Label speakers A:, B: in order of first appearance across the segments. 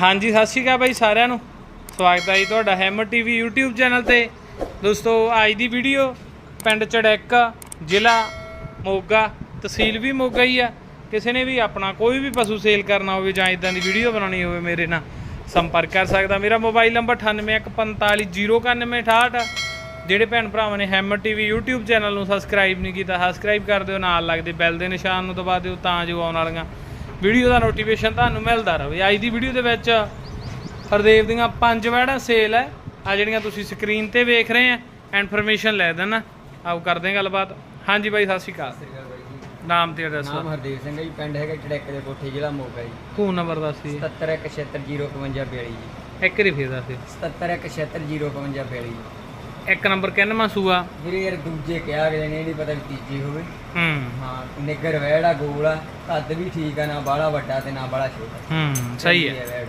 A: ਹਾਂਜੀ, ਸਤਿ ਸ਼੍ਰੀ ਅਕਾਲ ਬਾਈ ਸਾਰਿਆਂ ਨੂੰ। ਸਵਾਗਤ ਹੈ ਜੀ ਤੁਹਾਡਾ ਹੈਮਰ ਟੀਵੀ YouTube ਚੈਨਲ ਤੇ। ਦੋਸਤੋ, ਅੱਜ ਦੀ ਵੀਡੀਓ ਪਿੰਡ ਚੜੈਕ, ਜ਼ਿਲ੍ਹਾ ਮੋਗਾ, ਤਹਿਸੀਲ ਵੀ ਮੋਗਾ ਹੀ ਆ। ਕਿਸੇ ਨੇ ਵੀ ਆਪਣਾ ਕੋਈ ਵੀ ਪਸ਼ੂ ਸੇਲ ਕਰਨਾ ਹੋਵੇ ਜਾਂ ਇਦਾਂ ਦੀ ਵੀਡੀਓ ਬਣਾਉਣੀ ਹੋਵੇ ਮੇਰੇ ਨਾਲ ਸੰਪਰਕ ਕਰ ਸਕਦਾ। ਮੇਰਾ ਮੋਬਾਈਲ ਨੰਬਰ 9814509168 ਜਿਹੜੇ ਭੈਣ ਭਰਾਵਾਂ ਨੇ ਹੈਮਰ ਟੀਵੀ YouTube ਚੈਨਲ ਨੂੰ ਸਬਸਕ੍ਰਾਈਬ ਨਹੀਂ ਕੀਤਾ, ਸਬਸਕ੍ਰਾਈਬ ਕਰ ਦਿਓ, ਨਾਲ ਲੱਗਦੇ ਬੈਲ ਦੇ ਨਿਸ਼ਾਨ ਨੂੰ ਦਬਾ ਦਿਓ ਤਾਂ ਜੋ ਆਉਣ ਵਾਲੀਆਂ ਵੀਡੀਓ ਦਾ ਨੋਟੀਫਿਕੇਸ਼ਨ ਤੁਹਾਨੂੰ ਮਿਲਦਾ ਰਹੇ। ਅੱਜ ਦੀ ਵੀਡੀਓ ਦੇ ਵਿੱਚ ਹਰਦੇਵ ਦੀਆਂ ਪੰਜ ਵੈੜਾਂ ਸੇਲ ਹੈ। ਆ ਜਿਹੜੀਆਂ ਤੁਸੀਂ ਸਕਰੀਨ ਤੇ ਵੇਖ ਰਹੇ ਆ ਇਨਫੋਰਮੇਸ਼ਨ ਲੈ ਦੇਣਾ। ਆਓ ਕਰਦੇ ਹਾਂ ਗੱਲਬਾਤ। ਹਾਂਜੀ ਬਾਈ ਸਤਿ ਸ਼੍ਰੀ ਅਕਾਲ। ਨਾਮ ਤੇ ਐਡਰੈਸ
B: ਨਾਮ ਹਰਦੇਵ ਸਿੰਘ ਹੈ ਜੀ ਪਿੰਡ ਹੈਗਾ ਚੜੈਕ ਦੇ ਕੋਠੇ ਜ਼ਿਲ੍ਹਾ ਮੋਗਾ ਜੀ।
A: ਫੋਨ ਨੰਬਰ ਦੱਸ ਜੀ
B: 77167052 ਜੀ।
A: ਇੱਕ ਵਾਰੀ ਫੇਰ ਦੱਸ ਦਿਓ।
B: 77167052 ਜੀ।
A: ਇੱਕ ਨੰਬਰ ਕਿੰਨਵਾਂ ਸੂਆ
B: ਵੀਰੇ ਯਾਰ ਦੂਜੇ ਕਿਹਾ ਅਗਲੇ ਨੇ ਇਹ ਨਹੀਂ ਪਤਾ ਵੀ ਤੀਜੀ ਹੋਵੇ।
A: ਹੂੰ।
B: ਹਾਂ ਨਿੱਗਰ ਵੈੜਾ ਗੋਲ ਆ ਕੱਦ ਵੀ ਠੀਕ ਆ ਨਾ ਬਾਹਲਾ ਵੱਡਾ ਤੇ ਨਾ ਬਾਹਲਾ ਛੋਟਾ।
A: ਹੂੰ ਸਹੀ ਹੈ
B: ਵੈੜ।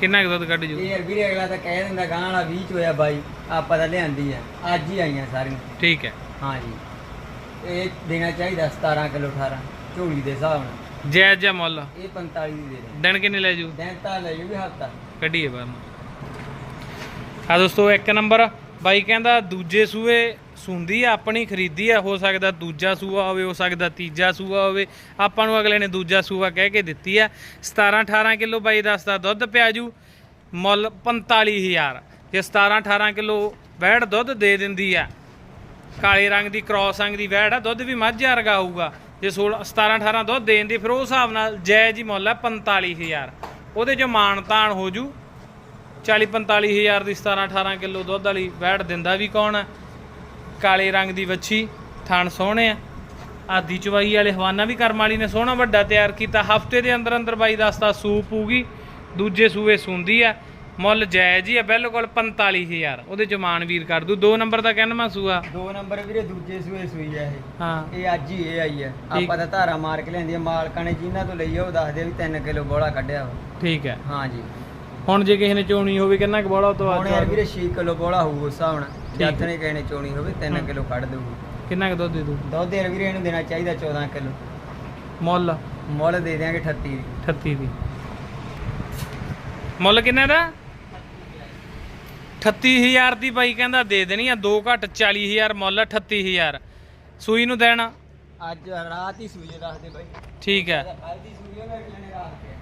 A: ਕਿੰਨਾ ਕੁ ਦੁੱਧ ਕੱਢ ਜੂ?
B: ਇਹ ਯਾਰ ਵੀਰੇ ਅਗਲਾ ਤਾਂ ਕਹਿ ਦਿੰਦਾ ਗਾਂ ਵਾਲਾ 20 ਚ ਹੋਇਆ ਬਾਈ ਆਪਾਂ ਤਾਂ ਲਿਆਂਦੀ ਆ। ਅੱਜ ਹੀ ਆਈਆਂ ਸਾਰੀਆਂ।
A: ਠੀਕ ਹੈ
B: ਹਾਂ ਜੀ। ਇਹ ਦੇਣਾ ਚਾਹੀਦਾ 17 ਕਿਲੋ 18 ਝੋਲੀ ਦੇ ਹਿਸਾਬ ਨਾਲ।
A: ਜਾਇਜ਼ ਜਾਂ ਮੁੱਲ।
B: ਇਹ 45 ਦੀ ਦੇ
A: ਦਿਨ ਕਿੰਨੇ ਲੈ ਜੂ?
B: ਦਿਨ ਤਾਂ ਲੈ ਜੂ ਵੀ ਹਫਤਾ।
A: ਕੱਢੀਏ ਬਾਹਰ ਆ ਦੋਸਤੋ ਇੱਕ ਨੰਬਰ। ਬਾਈ ਕਹਿੰਦਾ ਦੂਜੇ ਸੂਏ ਸੁੰਦੀ ਆ, ਆਪਣੀ ਖਰੀਦੀ ਆ, ਹੋ ਸਕਦਾ ਦੂਜਾ ਸੂਆ ਹੋਵੇ, ਹੋ ਸਕਦਾ ਤੀਜਾ ਸੂਆ ਹੋਵੇ। ਆਪਾਂ ਨੂੰ ਅਗਲੇ ਨੇ ਦੂਜਾ ਸੂਆ ਕਹਿ ਕੇ ਦਿੱਤੀ ਆ। 17 18 ਕਿਲੋ ਬਾਈ ਦੱਸਦਾ ਦੁੱਧ ਪਿਆ ਜੂ, ਮੁੱਲ 45000 ਜੇ 17 18 ਕਿਲੋ ਵੈੜ ਦੁੱਧ ਦੇ ਦਿੰਦੀ ਆ, ਕਾਲੇ ਰੰਗ ਦੀ, ਕ੍ਰੋਸ ਰੰਗ ਦੀ ਵੈੜ ਆ, ਦੁੱਧ ਵੀ ਮੱਝਾ ਵਰਗਾ ਹੋਊਗਾ। ਜੇ 16 17 18 ਦੁੱਧ ਦੇਣ ਦੀ, ਫਿਰ ਉਹ ਹਿਸਾਬ ਨਾਲ ਜੈ ਜੀ ਮੁੱਲ ਆ 45000 ਉਹਦੇ ਜੋ ਮਾਣ ਤਾਣ ਹੋ ਜੂ। 40 45000 ਦੀ 17 18 ਕਿਲੋ ਦੁੱਧ ਵਾਲੀ ਵੈੜ ਦਿੰਦਾ ਵੀ ਕੌਣ ਆ? ਕਾਲੇ ਰੰਗ ਦੀ ਵੱਛੀ ਥਣ ਸੋਹਣੇ ਆ। ਆਦੀ ਚਵਾਈ ਵਾਲੇ ਹਵਾਨਾ ਵੀ ਕਰਮ ਵਾਲੀ ਨੇ ਸੋਹਣਾ ਵੱਡਾ ਤਿਆਰ ਕੀਤਾ। ਹਫ਼ਤੇ ਦੇ ਅੰਦਰ ਅੰਦਰ ਬਾਈ ਦੱਸਦਾ ਸੂਪ ਪੂਗੀ ਦੂਜੇ ਸੂਏ ਸੁੰਦੀ ਆ। ਮੁੱਲ ਜਾਇਜ਼ ਹੀ ਆ ਬਿਲਕੁਲ 45000 ਉਹਦੇ ਚ ਮਾਨ ਵੀਰ ਕਰ ਦੂ। ਦੋ ਨੰਬਰ ਦਾ ਕਹਿਣਾ ਸੂਆ?
B: ਦੋ ਨੰਬਰ ਵੀਰੇ ਦੂਜੇ ਸੂਏ ਸੂਈ ਆ ਇਹ।
A: ਹਾਂ।
B: ਇਹ ਅੱਜ ਹੀ ਇਹ ਆਈ ਆ। ਆਪਾਂ ਤਾਂ ਧਾਰਾ ਮਾਰ ਕੇ ਲੈਂਦੀ ਆ ਮਾਲਕਾਂ ਨੇ ਜਿਨ੍ਹਾਂ ਤੋਂ ਲਈ ਆ ਉਹ ਦੱਸਦੇ ਆ ਵੀ 3 ਕਿਲੋ ਬੋਲਾ ਕੱਢਿਆ ਵਾ।
A: ਠੀਕ ਹੈ
B: ਹਾਂ ਜੀ।
A: ਹੁਣ ਜੇ ਕਿਸੇ ਨੇ ਚੋਣੀ ਹੋਵੇ ਕਿੰਨਾ ਕੁ ਬੋਲਾ ਤੋਂ
B: ਹੁਣ ਯਾਰ ਵੀਰੇ 6 ਕਿਲੋ ਬੋਲਾ ਹੋਊ ਉਸ ਹਿਸਾਬ ਨਾਲ।
A: ਠੀਕ।
B: ਜੱਥ ਨੇ ਕਿਸੇ ਨੇ ਚੋਣੀ ਹੋਵੇ 3 ਕਿਲੋ ਕੱਢ ਦੇਊਗੀ
A: ਕਿੰਨਾ ਕੁ ਦੁੱਧ ਦੇ ਦੂ
B: ਦੁੱਧ ਯਾਰ ਵੀਰੇ ਇਹਨੂੰ ਦੇਣਾ ਚਾਹੀਦਾ 14 ਕਿਲੋ।
A: ਮੁੱਲ?
B: ਮੁੱਲ ਦੇ ਦਿਆਂਗੇ 38 ਦੀ।
A: 38 ਦੀ। ਮੁੱਲ ਕਿੰਨੇ ਦਾ? 38000 ਦੀ ਬਾਈ ਕਹਿੰਦਾ ਦੇ ਦੇਣੀ ਆ 2 ਘੱਟ 40000 ਮੁੱਲ 38000 ਸੂਈ ਨੂੰ ਦੇਣਾ।
B: ਅੱਜ ਰਾਤ ਹੀ ਸੂਈ ਦੱਸਦੇ ਬਾਈ।
A: ਠੀਕ ਹੈ।
B: ਕੱਲ ਦੀ ਸੂਈ ਮੈਂ ਲੈਣੇ ਰਾਤ ਕੇ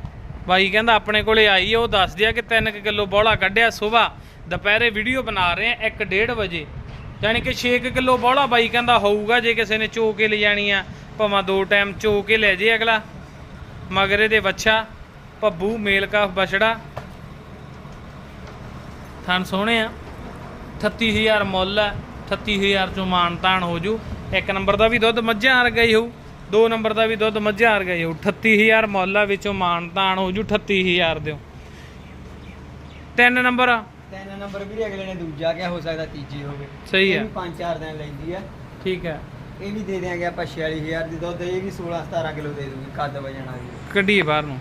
A: ਬਾਈ ਕਹਿੰਦਾ ਆਪਣੇ ਕੋਲੇ ਆਈ ਆ, ਉਹ ਦੱਸ ਦਿਆ ਕਿ 3 ਕਿਲੋ ਬੋਲਾ ਕੱਢਿਆ ਸਵੇਰ। ਦੁਪਹਿਰੇ ਵੀਡੀਓ ਬਣਾ ਰਹੇ ਆ 1:30 ਵਜੇ। ਯਾਨੀ ਕਿ 6 ਕਿਲੋ ਬੋਲਾ ਬਾਈ ਕਹਿੰਦਾ ਹੋਊਗਾ ਜੇ ਕਿਸੇ ਨੇ ਚੋ ਕੇ ਲੈ ਜਾਣੀ ਆ। ਭਾਵੇਂ ਦੋ ਟਾਈਮ ਚੋ ਕੇ ਲੈ ਜੇ ਅਗਲਾ। ਮਗਰੇ ਦੇ ਵੱਛਾ ਪੱਬੂ ਮੇਲ ਕਾਫ ਬਛੜਾ। ਥਣ ਸੋਹਣੇ ਆ। 38000 ਮੁੱਲ ਆ 38000 ਚੋਂ ਮਾਨ ਤਾਨ ਹੋ ਜੂ। ਇੱਕ ਨੰਬਰ ਦਾ ਵੀ ਦੁੱਧ ਮੱਝਾਂ ਵਰਗਾ ਹੀ ਹੋਊ। ਦੋ ਨੰਬਰ ਦਾ ਵੀ ਦੁੱਧ ਮੱਝਾਂ ਵਰਗਾ ਹੀ ਹੋਊ 38000 ਮੁੱਲ ਆ ਵਿੱਚੋਂ ਮਾਨ ਹੋ ਜੂ 38000 ਦਿਓ। ਤਿੰਨ ਨੰਬਰ ਆ,
B: ਤਿੰਨ ਨੰਬਰ ਵੀਰੇ ਅਗਲੇ ਨੇ ਦੂਜਾ ਕਿਹਾ ਹੋ ਸਕਦਾ ਤੀਜੀ ਹੋਵੇ।
A: ਸਹੀ ਹੈ
B: ਵੀ 5-4 ਦਿਨ ਲੈਂਦੀ ਆ।
A: ਠੀਕ ਹੈ
B: ਇਹ ਵੀ ਦੇ ਦਿਆਂਗੇ ਆਪਾਂ 46000 ਦੀ ਦੁੱਧ ਇਹ ਵੀ 16-17 ਕਿਲੋ ਦੇ ਦੂਗੀ ਕੱਦ ਵਜਣ ਵਾਲੀ
A: ਕੱਢੀਏ ਬਾਹਰ ਨੂੰ।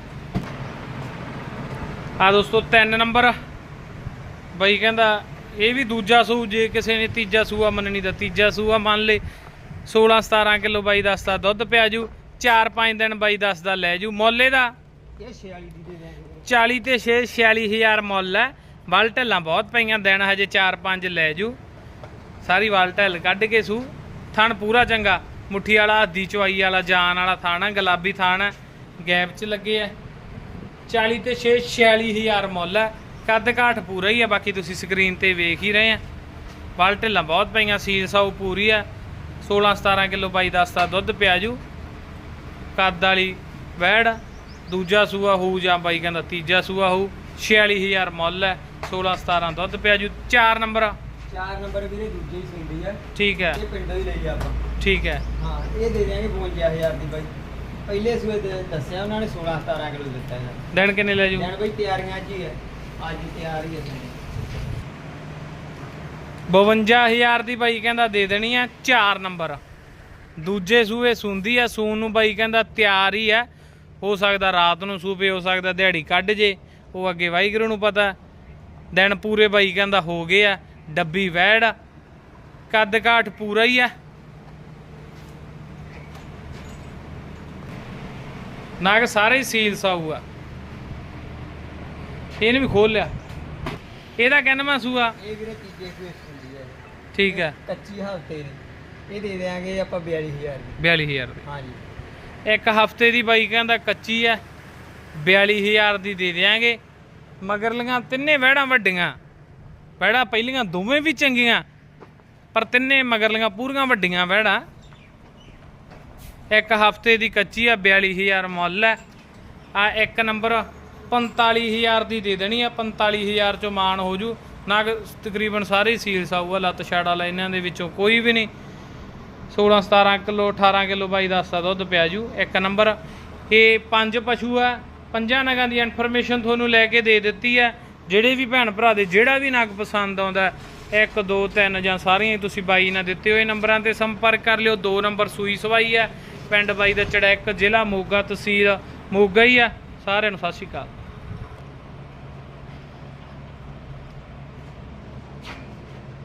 A: ਆ ਦੋਸਤੋ ਤਿੰਨ ਨੰਬਰ ਬਈ ਕਹਿੰਦਾ ਇਹ ਵੀ ਦੂਜਾ ਸੂ ਜੇ ਕਿਸੇ ਨੇ ਤੀਜਾ ਸੂਆ ਮੰਨਣੀ ਤਾਂ ਤੀਜਾ ਸੂਆ ਮੰਨ ਲੇ। 16 17 ਕਿਲੋ ਬਾਈ ਦੱਸਦਾ ਦੁੱਧ ਪਿਆ ਜੂ 4-5 ਦਿਨ ਬਾਈ ਦੱਸਦਾ ਲੈ ਜੂ। ਮੁੱਲ ਇਹਦਾ?
B: ਇਹ 46 ਦੀ ਦੇ ਦਿਆਂਗੇ।
A: 40 ਤੇ 6 46000 ਮੁੱਲ ਹੈ। ਵਲ ਢੱਲਾਂ ਬਹੁਤ ਪਈਆਂ ਦਿਨ ਹਜੇ 4-5 ਲੈ ਜੂ। ਸਾਰੀ ਵਲ ਢੱਲ ਕੱਢ ਕੇ ਸੂ। ਥਣ ਪੂਰਾ ਚੰਗਾ। ਮੁੱਠੀ ਵਾਲਾ ਹੱਦੀ ਚਵਾਈ ਵਾਲਾ ਜਾਨ ਵਾਲਾ ਥਾਣ ਹੈ ਗੁਲਾਬੀ ਥਾਣ ਹੈ। ਗੈਪ 'ਚ ਲੱਗੇ ਆ 40 ਤੇ 6 46000 ਮੁੱਲ ਹੈ। ਕੱਦ ਕਾਠ ਪੂਰਾ ਹੀ ਆ ਬਾਕੀ ਤੁਸੀਂ ਸਕਰੀਨ ਤੇ ਵੇਖ ਹੀ ਰਹੇ ਆ ਵਲ ਢੱਲਾਂ ਬਹੁਤ ਪਈਆਂ ਸੀਲ ਸਾਊ ਪੂਰੀ ਆ 16 17 ਕਿਲੋ ਬਾਈ ਦੱਸਦਾ ਦੁੱਧ ਪਿਆ ਜੂ। ਕੱਦ ਵਾਲੀ ਵੈੜ ਦੂਜਾ ਸੂਆ ਹੋਊ ਜਾਂ ਬਾਈ ਕਹਿੰਦਾ ਤੀਜਾ ਸੂਆ ਹੋਊ 46000 ਮੁੱਲ ਹੈ 16 17 ਦੁੱਧ ਪਿਆ ਜੂ। 4 ਨੰਬਰ
B: 4 ਨੰਬਰ ਵੀਰੇ ਦੂਜੀ ਹੀ ਸੁਣਦੀ ਆ।
A: ਠੀਕ ਹੈ।
B: ਇਹ ਪਿੰਡੋਂ ਹੀ ਲਈ ਆਪਾਂ।
A: ਠੀਕ ਹੈ।
B: ਹਾਂ ਇਹ ਦੇ ਦਿਆਂਗੇ 55000 ਦੀ ਬਾਈ। ਪਹਿਲੇ ਸੂਏ ਦੱਸਿਆ ਉਹਨਾਂ ਨੇ 16-17 ਕਿਲੋ ਦਿੱਤਾ ਹੈ।
A: ਦਿਨ ਕਿੰਨੇ ਲੈ ਜੂ?
B: ਜਣ ਬਈ ਤਿਆਰੀਆਂ ਅੱਜ ਹੀ ਹੈ। ਅੱਜ ਹੀ ਤਿਆਰ ਹੀ ਹੈ।
A: 52000 ਦੀ ਬਾਈ ਕਹਿੰਦਾ ਦੇ ਦੇਣੀ ਆ 4 ਨੰਬਰ। ਦੂਜੇ ਸੂਏ ਸੁੰਦੀ ਆ ਸੂਨ ਨੂੰ ਬਾਈ ਕਹਿੰਦਾ ਤਿਆਰ ਹੀ ਆ। ਹੋ ਸਕਦਾ ਰਾਤ ਨੂੰ ਸੂਪੇ, ਹੋ ਸਕਦਾ ਦਿਹਾੜੀ ਕੱਢ ਜੇ, ਉਹ ਅੱਗੇ ਵਾਹਿਗੁਰੂ ਨੂੰ ਪਤਾ। ਦਿਨ ਪੂਰੇ ਬਾਈ ਕਹਿੰਦਾ ਹੋ ਗਏ ਆ, ਡੱਬੀ ਵੈੜ। ਆ। ਕੱਦ ਕਾਠ ਪੂਰਾ ਹੀ ਆ। ਨਾਗ ਸਾਰੇ ਹੀ ਸੀਲ ਸਾਊ ਆ। ਇਹਨੂੰ ਵੀ ਖੋਲ ਲਿਆ। ਇਹਦਾ ਕਹਿੰਦਾ ਸੂਆ
B: ਇਹ ਵੀਰੇ ਤੀਜੇ ਕੋਈ ਹੁੰਦੀ ਹੈ
A: ਠੀਕ ਹੈ
B: ਕੱਚੀ ਹਫ਼ਤੇ ਦੀ। ਇਹ ਦੇ ਦੇਾਂਗੇ ਆਪਾਂ 42000 ਦੀ।
A: 42000 ਦੀ।
B: ਹਾਂਜੀ।
A: ਇੱਕ ਹਫ਼ਤੇ ਦੀ ਬਾਈ ਕਹਿੰਦਾ ਕੱਚੀ ਹੈ 42000 ਦੀ ਦੇ ਦਿਆਂਗੇ। ਮਗਰਲੀਆਂ ਤਿੰਨੇ ਵਹਿੜਾਂ ਵੱਡੀਆਂ। ਵਹਿੜਾਂ ਪਹਿਲੀਆਂ ਦੋਵੇਂ ਵੀ ਚੰਗੀਆਂ। ਪਰ ਤਿੰਨੇ ਮਗਰਲੀਆਂ ਪੂਰੀਆਂ ਵੱਡੀਆਂ ਵਹਿੜਾਂ। ਇੱਕ ਹਫ਼ਤੇ ਦੀ ਕੱਚੀ ਆ 42000 ਮੁੱਲ ਹੈ ਆ ਇੱਕ ਨੰਬਰ 45000 ਦੀ ਦੇ ਦੇਣੀ ਆ 45000 ਚੋਂ ਮਾਨ ਹੋ ਜੂ। ਨਗ ਤਕਰੀਬਨ ਸਾਰੇ ਸੀਲ ਸਾਊਗਾ ਲੱਤ ਛਾੜ ਵਾਲਾ ਇਹਨਾਂ ਦੇ ਵਿੱਚੋਂ ਕੋਈ ਵੀ ਨਹੀਂ। 16 17 ਕਿਲੋ 18 ਕਿਲੋ ਬਾਈ ਦੱਸਦਾ ਦੁੱਧ ਪਿਆ ਜੂ। ਇੱਕ ਨੰਬਰ, ਇਹ ਪੰਜ ਪਸ਼ੂ ਆ। ਪੰਜਾਂ ਨਗਾਂ ਦੀ ਇਨਫੋਰਮੇਸ਼ਨ ਤੁਹਾਨੂੰ ਲੈ ਕੇ ਦੇ ਦਿੱਤੀ ਹੈ ਜਿਹੜੇ ਵੀ ਭੈਣ ਭਰਾ ਦੇ ਜਿਹੜਾ ਵੀ ਨਗ ਪਸੰਦ ਆਉਂਦਾ 1 2 3 ਜਾਂ ਸਾਰੀਆਂ ਹੀ ਤੁਸੀਂ ਬਾਈ ਨਾਲ ਦਿੱਤੇ ਹੋਏ ਨੰਬਰਾਂ ਤੇ ਸੰਪਰਕ ਕਰ ਲਿਓ। ਦੋ ਨੰਬਰ ਸੂਈ ਸਵਾਈ ਹੈ ਪਿੰਡ ਬਾਈ ਦਾ ਚੜੈਕ ਜ਼ਿਲ੍ਹਾ ਮੋਗਾ ਤਹਿਸੀਲ ਮੋਗਾ ਹੀ ਆ। ਸਾਰਿਆਂ ਨੂੰ ਸਤਿ ਸ਼੍ਰੀ ਅਕਾਲ।